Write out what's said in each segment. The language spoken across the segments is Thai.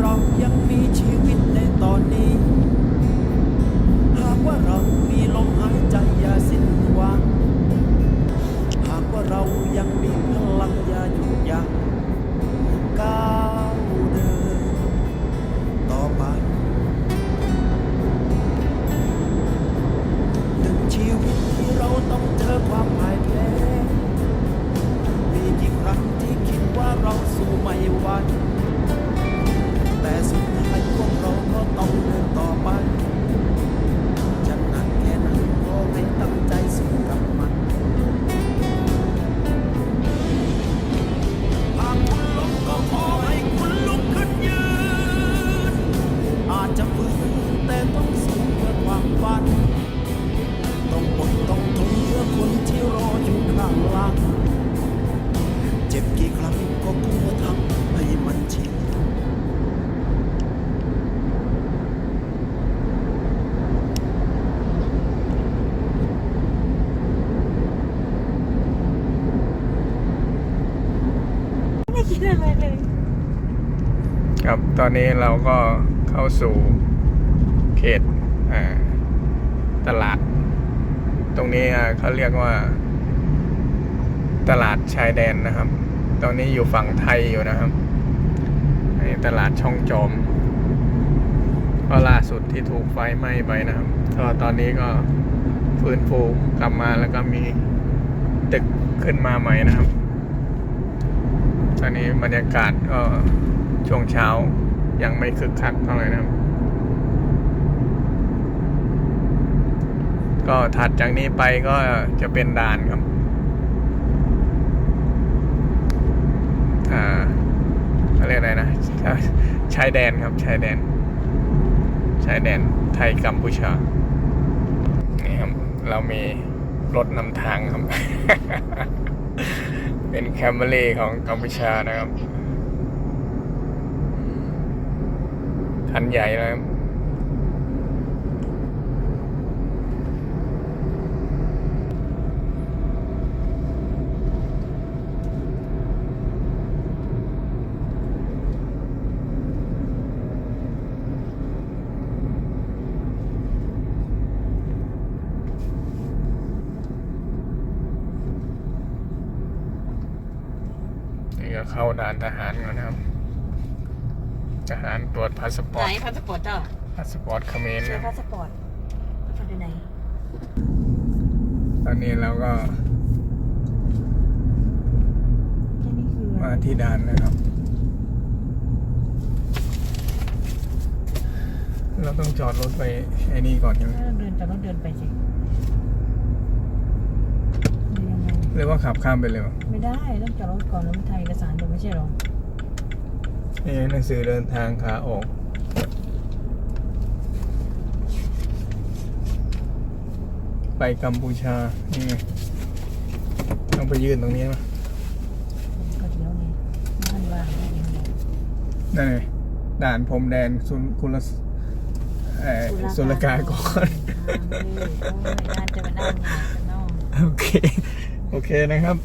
เรายังมีชีวิต คิดอะไรเลยครับตอนนี้เราก็เข้าสู่เขตตลาด ตรงนี้เขาเรียกว่า ตลาดชายแดนนะครับ ตอนนี้อยู่ฝั่งไทยอยู่นะครับในตลาดช่องจอมก็ล่าสุดที่ถูกไฟไหม้ไปนะครับก็ตอนนี้ก็ฟื้นฟูกลับมาแล้วก็มีตึกขึ้นมาใหม่นะครับ ตอนนี้บรรยากาศก็ช่วงเช้ายังไม่คึกคักเท่าไหร่นะครับ ก็ถัดจากนี้ไปก็จะเป็นด่านครับอ่าเขาเรียกอะไรนะชายแดนครับชายแดนชายแดนไทยกัมพูชานี่ครับเรามีรถนำทางครับ เป็นแคมเบรีของกัมพูชานะครับ คันใหญ่นะครับ นี่ก็เข้าด่านทหารก่อนนะครับ ทหารตรวจพาสปอไหนร์ตพาสปอร์ตเจ้าพาสปอร์ตเขมรใช้นะคพารับสปอร์ตพาสปอร์ตอยู่ไหนตอนนี้เราก็ที่นี่คือมาที่ด่านนะครับ เราต้องจอดรถไปไอ้นี่ก่อนใช่ไหมถ้าเราเดินจะรถเดินไปสิเดินยังไง หรือว่าขับข้ามไปเลยวะไม่ได้ต้องจอดรถก่อนแล้วมันถ่ายเอกสารดูไม่ใช่หรอนี่หนังสือเดินทางขาออกไปกัมพูชา นี่ไงต้องไปยืนตรงนี้มั้ยก็เดี๋ยวไงบ้านว่างได้ยังไงนั่นไงด่านพรมแดนสุนคุลสเอ่อสุลกากรน่าจะมานั่งงานกันนอกโอเค โอเคนะครับ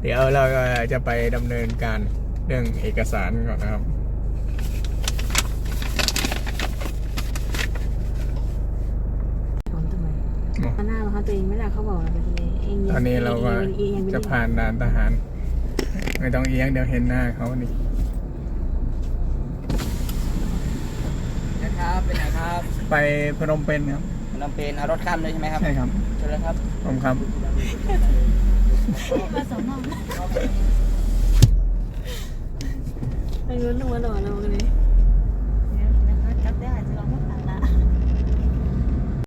เดี๋ยวเราก็จะไปดำเนินการเรื่องเอกสารก่อนนะครับถอนทำไมข้างหน้าเราเขาตัวเองไม่ได้เขาบอกอะไรไปทีนี้เองตอนนี้เราก็เองเองจะผ่านด่านทหาร ไม่ต้องเอียงเดี๋ยวเห็นหน้าเขานี่นะครับเป็นไงครับ ไปพนมเปญครับ พนมเปญเอารถข้ามเลยใช่ไหมครับใช่ครับเชิญเลยครับผมครับมาสมองไปรู้หนูว่าหนูเราเล